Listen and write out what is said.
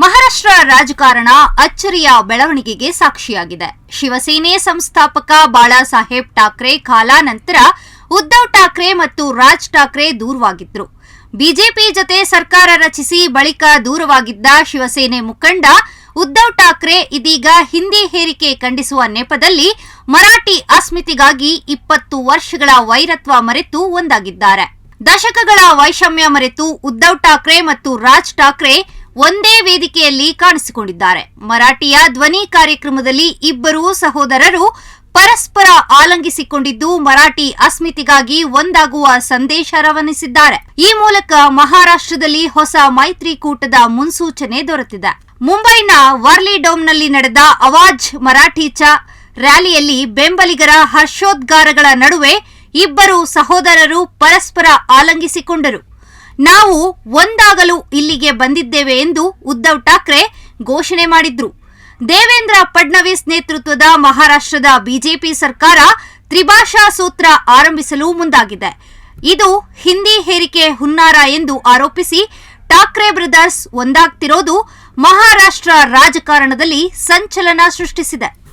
ಮಹಾರಾಷ್ಟ್ರ ರಾಜಕಾರಣ ಅಚ್ಚರಿಯ ಬೆಳವಣಿಗೆಗೆ ಸಾಕ್ಷಿಯಾಗಿದೆ. ಶಿವಸೇನೆ ಸಂಸ್ಥಾಪಕ ಬಾಳಾಸಾಹೇಬ್ ಠಾಕ್ರೆ ಕಾಲಾನಂತರ ಉದ್ದವ್ ಠಾಕ್ರೆ ಮತ್ತು ರಾಜ್ ಠಾಕ್ರೆ ದೂರವಾಗಿದ್ರು. ಬಿಜೆಪಿ ಜೊತೆ ಸರ್ಕಾರ ರಚಿಸಿ ಬಳಿಕ ದೂರವಾಗಿದ್ದ ಶಿವಸೇನೆ ಮುಖಂಡ ಉದ್ದವ್ ಠಾಕ್ರೆ ಇದೀಗ ಹಿಂದಿ ಹೇರಿಕೆ ಖಂಡಿಸುವ ನೆಪದಲ್ಲಿ ಮರಾಠಿ ಅಸ್ಮಿತಿಗಾಗಿ ಇಪ್ಪತ್ತು ವರ್ಷಗಳ ವೈರತ್ವ ಮರೆತು ಒಂದಾಗಿದ್ದಾರೆ. ದಶಕಗಳ ವೈಷಮ್ಯ ಮರೆತು ಉದ್ದವ್ ಠಾಕ್ರೆ ಮತ್ತು ರಾಜ್ ಠಾಕ್ರೆ ಒಂದೇ ವೇದಿಕೆಯಲ್ಲಿ ಕಾಣಿಸಿಕೊಂಡಿದ್ದಾರೆ. ಮರಾಠಿಯ ಧ್ವನಿ ಕಾರ್ಯಕ್ರಮದಲ್ಲಿ ಇಬ್ಬರೂ ಸಹೋದರರು ಪರಸ್ಪರ ಆಲಂಗಿಸಿಕೊಂಡಿದ್ದು ಮರಾಠಿ ಅಸ್ಮಿತಿಗಾಗಿ ಒಂದಾಗುವ ಸಂದೇಶ ರವಾನಿಸಿದ್ದಾರೆ. ಈ ಮೂಲಕ ಮಹಾರಾಷ್ಟ್ರದಲ್ಲಿ ಹೊಸ ಮೈತ್ರಿಕೂಟದ ಮುನ್ಸೂಚನೆ ದೊರೆತಿದೆ. ಮುಂಬೈನ ವರ್ಲಿ ಡೋಮ್ನಲ್ಲಿ ನಡೆದ ಅವಾಜ್ ಮರಾಠಿ ಚ ರ್ಯಾಲಿಯಲ್ಲಿ ಬೆಂಬಲಿಗರ ಹರ್ಷೋದ್ಗಾರಗಳ ನಡುವೆ ಇಬ್ಬರು ಸಹೋದರರು ಪರಸ್ಪರ ಆಲಂಗಿಸಿಕೊಂಡರು. ನಾವು ಒಂದಾಗಲು ಇಲ್ಲಿಗೆ ಬಂದಿದ್ದೇವೆ ಎಂದು ಉದ್ಧವ್ ಠಾಕ್ರೆ ಘೋಷಣೆ ಮಾಡಿದ್ರು. ದೇವೇಂದ್ರ ಫಡ್ನವೀಸ್ ನೇತೃತ್ವದ ಮಹಾರಾಷ್ಟ್ರದ ಬಿಜೆಪಿ ಸರ್ಕಾರ ತ್ರಿಭಾಷಾ ಸೂತ್ರ ಆರಂಭಿಸಲು ಮುಂದಾಗಿದೆ. ಇದು ಹಿಂದಿ ಹೇರಿಕೆ ಹುನ್ನಾರ ಎಂದು ಆರೋಪಿಸಿ ಠಾಕ್ರೆ ಬ್ರದರ್ಸ್ ಒಂದಾಗ್ತಿರೋದು ಮಹಾರಾಷ್ಟ್ರ ರಾಜಕಾರಣದಲ್ಲಿ ಸಂಚಲನ ಸೃಷ್ಟಿಸಿದೆ.